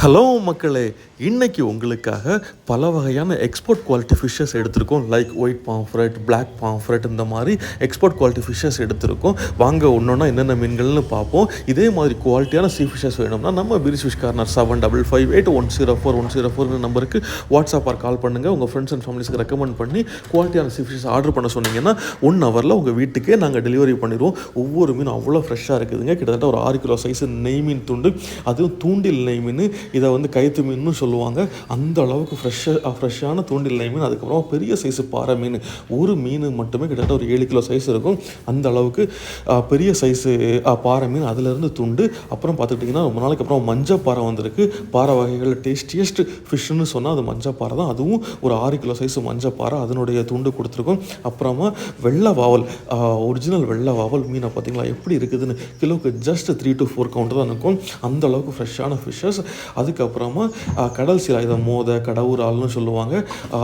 Hello மக்களே. இன்னைக்கு உங்களுக்காக பல வகையான எக்ஸ்போர்ட் குவாலிட்டி ஃபிஷ்ஷஸ் எடுத்திருக்கோம். Like white pomfret black pomfret இந்த மாதிரி எக்ஸ்போர்ட் குவாலிட்டி ஃபிஷ்ஷஸ் எடுத்திருக்கோம். வாங்க ஒன்றொன்னா என்னென்ன மீன்கள்னு பார்ப்போம். இதே மாதிரி குவாலிட்டியான சீ ஃபிஷ்ஷஸ் வேணும்னா நம்ம பிரிஸ் fish corner seven double five eight one zero four one zero four நம்பருக்கு வாட்ஸ்அப் ஆர் கால் பண்ணுங்கள் உங்கள் ஃப்ரெண்ட்ஸ் அண்ட் ஃபேமிலிஸ்க்கு ரெக்கமெண்ட் பண்ணி குவாலிட்டியான சீ ஃபிஷ்ஷஸ் ஆர்டர் பண்ண சொன்னீங்கன்னா ஒன் ஹவரில் உங்கள் வீட்டுக்கே நாங்கள் டெலிவரி பண்ணிடுவோம். ஒவ்வொரு மீன் அவ்வளோ ஃப்ரெஷ்ஷாக இருக்குதுங்க. கிட்டத்தட்ட ஒரு ஆறு கிலோ சைஸ் நெய் மீன் துண்டு அதுவும் தூண்டில் நெய் மீன் இதை வந்து கைத்து மீன்னு சொல்லுவாங்க. அந்த அளவுக்கு ஃப்ரெஷ்ஷாக ஃப்ரெஷ்ஷான தூண்டில் நெய் மீன் அதுக்கப்புறம் பெரிய சைஸு பாறை மீன். ஒரு மீன் மட்டுமே கிட்டத்தட்ட ஒரு ஏழு கிலோ சைஸ் இருக்கும். அந்த அளவுக்கு பெரிய சைஸு பாறை மீன் அதுலேருந்து துண்டு. அப்புறம் பார்த்துக்கிட்டிங்கன்னா ரொம்ப நாளைக்கு அப்புறம் மஞ்சள் பாறை வந்திருக்கு. பாறை வகைகளில் டேஸ்டியஸ்ட் ஃபிஷ்ஷுன்னு சொன்னால் அது மஞ்சள் பாறை தான். அதுவும் ஒரு ஆறு கிலோ சைஸ் மஞ்சள் பாறை அதனுடைய துண்டு கொடுத்துருக்கோம். அப்புறமா வெள்ளை வாவல் ஒரிஜினல் வெள்ளை வாவல் மீனை பார்த்தீங்களா? எப்படி இருக்குதுன்னு? கிலோக்கு just three to four count தான் இருக்கும். அந்த அளவுக்கு ஃப்ரெஷ்ஷான ஃபிஷ்ஷஸ் அதுக்கப்புறமா கடல் சீலா இதை மோத கடவுரால்னு சொல்லுவாங்க.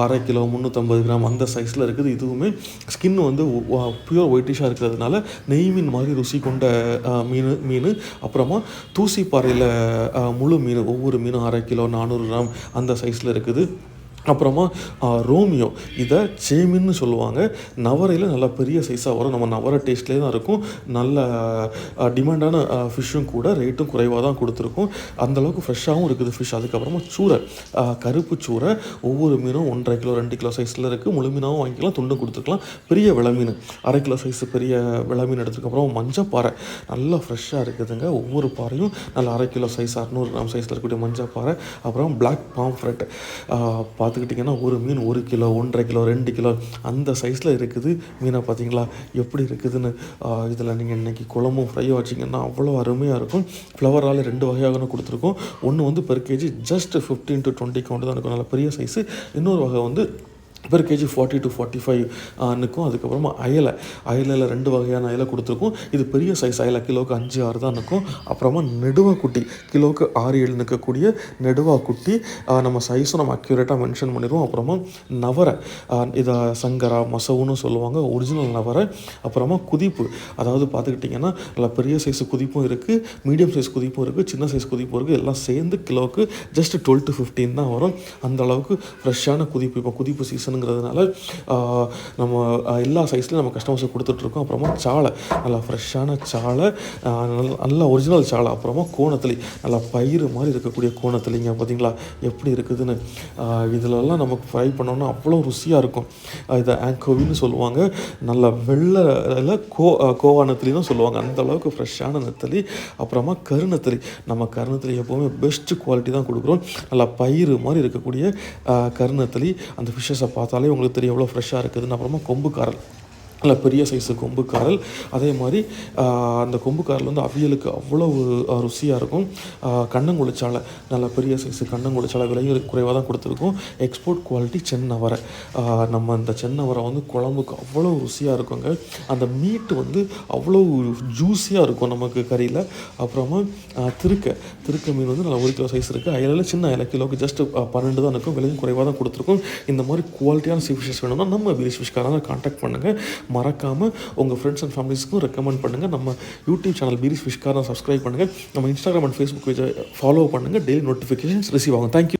அரை கிலோ முந்நூற்றம்பது கிராம் அந்த சைஸில் இருக்குது. இதுவுமே ஸ்கின் வந்து பியூர் ஒயிட்டிஷாக இருக்கிறதுனால நெய் மீன் மாதிரி ருசி கொண்ட மீன் மீன். அப்புறமா தூசி பாறையில் முழு மீன் ஒவ்வொரு மீனும் அரை கிலோ நானூறு கிராம் அந்த சைஸில் இருக்குது. அப்புறமா ரோமியோ. இதை சேமின்னு சொல்லுவாங்க. நவரையில் நல்ல பெரிய சைஸாக வரும். நம்ம நவரை டேஸ்ட்லேயே தான் இருக்கும். நல்ல டிமாண்டான ஃபிஷ்ஷும் கூட ரேட்டும் குறைவாக தான் கொடுத்துருக்கும். அந்தளவுக்கு ஃப்ரெஷ்ஷாகவும் இருக்குது ஃபிஷ் அதுக்கப்புறமா சூரை கருப்பு சூரை ஒவ்வொரு மீனும் ஒன்றரை கிலோ ரெண்டு கிலோ சைஸில் இருக்குது முழு மீனாகவும் வாங்கிக்கலாம் துண்டும் கொடுத்துருக்கலாம் பெரிய விலை மீன் அரை கிலோ சைஸ் பெரிய விலை மீன் எடுத்ததுக்கப்புறம் மஞ்சள் பாறை நல்லா ஃப்ரெஷ்ஷாக இருக்குதுங்க. ஒவ்வொரு பாறையும் நல்ல அரை கிலோ சைஸ் அறநூறு கிராம் சைஸில் இருக்கக்கூடிய மஞ்சள் பாறை அப்புறம் பிளாக் பாம்ஃப்ரெட் பார்த்துக்கிட்டிங்கன்னா ஒரு மீன் ஒரு கிலோ ஒன்றரை கிலோ ரெண்டு கிலோ அந்த சைஸில் இருக்குது. மீனை பார்த்தீங்களா? எப்படி இருக்குதுன்னு இதில் நீங்கள் இன்றைக்கி குழம்பும் ஃப்ரையும் வச்சிங்கன்னா அவ்வளோ அருமையாக இருக்கும். ஃப்ளவரால் ரெண்டு வகையாக கொடுத்துருக்கோம். ஒன்று வந்து per KG just fifteen to twenty count தான் இருக்கும். நல்ல பெரிய சைஸு இன்னொரு வகை வந்து per KG forty to forty five நிற்கும் அதுக்கப்புறமா அயலை. அயலையில் ரெண்டு வகையான அயலை கொடுத்துருக்கோம். இது பெரிய சைஸ் அயலை கிலோவுக்கு அஞ்சு ஆறு தான் நிற்கும் அப்புறமா நெடுவா குட்டி கிலோவுக்கு ஆறு ஏழு நிற்கக்கூடிய நெடுவா குட்டி. நம்ம சைஸும் நம்ம அக்யூரேட்டாக மென்ஷன் பண்ணிடுவோம். அப்புறமா நவரை இதை சங்கரா மசவுன்னு சொல்லுவாங்க. ஒரிஜினல் நவரை. அப்புறமா குதிப்பு. அதாவது பார்த்துக்கிட்டிங்கன்னா நல்லா பெரிய சைஸ் குதிப்பும் இருக்குது மீடியம் சைஸ் குதிப்பும் இருக்குது சின்ன சைஸ் குதிப்பும் இருக்குது எல்லாம் சேர்ந்து கிலோவுக்கு ஜஸ்ட் டுவெல் டு ஃபிஃப்டீன் தான் வரும். அந்த அளவுக்கு ஃப்ரெஷ்ஷான குதிப்பு. இப்போ குதிப்பு சீசனுங்கிறதுனால நம்ம எல்லா சைஸ்லையும் நம்ம கஸ்டமர்ஸுக்கு கொடுத்துட்ருக்கோம். அப்புறமா சாலை. நல்லா ஃப்ரெஷ்ஷான சாலை நல்ல ஒரிஜினல் சாலை. அப்புறமா கோணத்தளி நல்லா பயிறு மாதிரி இருக்கக்கூடிய கோணத்தளிங்க பார்த்தீங்களா எப்படி இருக்குதுன்னு. இதிலெல்லாம் இதுலலாம் நமக்கு ஃப்ரை பண்ணோம்னா அவ்வளோ ருசியாக இருக்கும். இதை ஆங்கோவின்னு சொல்லுவாங்க. நல்ல வெள்ளை கோ கோவானத்திலின்னு கோவா சொல்லுவாங்க. அந்த அளவுக்கு ஃப்ரெஷ்ஷான நெத்தலி. அப்புறமா கருநெத்தலி. நம்ம கருநெத்தலி எப்போவுமே பெஸ்ட் குவாலிட்டி தான் கொடுக்குறோம். நல்லா பயிறு மாதிரி இருக்கக்கூடிய ஆஹ், அந்த ஃபிஷ்ஷஸை பார்த்தாலே உங்களுக்கு தெரியும் எவ்வளோ ஃப்ரெஷ்ஷாக இருக்குதுன்னு. அப்புறமா கொம்புக்காரல். நல்ல பெரிய சைஸு கொம்புக்காரல் அதே மாதிரி அந்த கொம்புக்காரல் வந்து அவியலுக்கு அவ்வளவு ருசியாக இருக்கும். ஆஹ், கண்ணங்குளிச்சாலை நல்ல பெரிய சைஸு கண்ணங்குளிச்சாலை விலையும் குறைவாக தான் கொடுத்துருக்கோம். எக்ஸ்போர்ட் குவாலிட்டி சென்னவரை. நம்ம அந்த சென்னவரை வந்து குழம்புக்கு அவ்வளோ ருசியாக இருக்குங்க. அந்த மீட்டு வந்து அவ்வளோ ஜூஸியாக இருக்கும் நமக்கு கறியில். அப்புறமா திருக்க. திருக்க மீன் வந்து நல்ல ஒரு கிலோ சைஸ் இருக்குது அயலில் சின்ன அயலை கிலோக்கு ஜஸ்ட் பன்னெண்டு தான் இருக்கும். விலையும் குறைவாக தான் கொடுத்துருக்கோம். இந்த மாதிரி குவாலிட்டியான சீ ஃபிஷஸ் வேணும்னா நம்ம பீச் ஃபிஷ்காரங்க கான்டாக்ட் பண்ணுங்கள் மறக்காமல் உங்கள் ஃப்ரெண்ட்ஸ் அண்ட் ஃபேமிலிஸ்க்கும் ரெக்கமெண்ட் பண்ணுங்கள் நம்ம யூடியூப் சேனல் பீரிஸ் ஃபிஷ்காரன் சப்ஸ்கிரைப் பண்ணுங்கள் நம்ம இன்ஸ்டாகிராம் அண்ட் ஃபேஸ்புக் பேஜை ஃபாலோ பண்ணுங்கள் டெய்லி நோட்டிஃபிகேஷன்ஸ் ரிசீவ் ஆகும். Thank you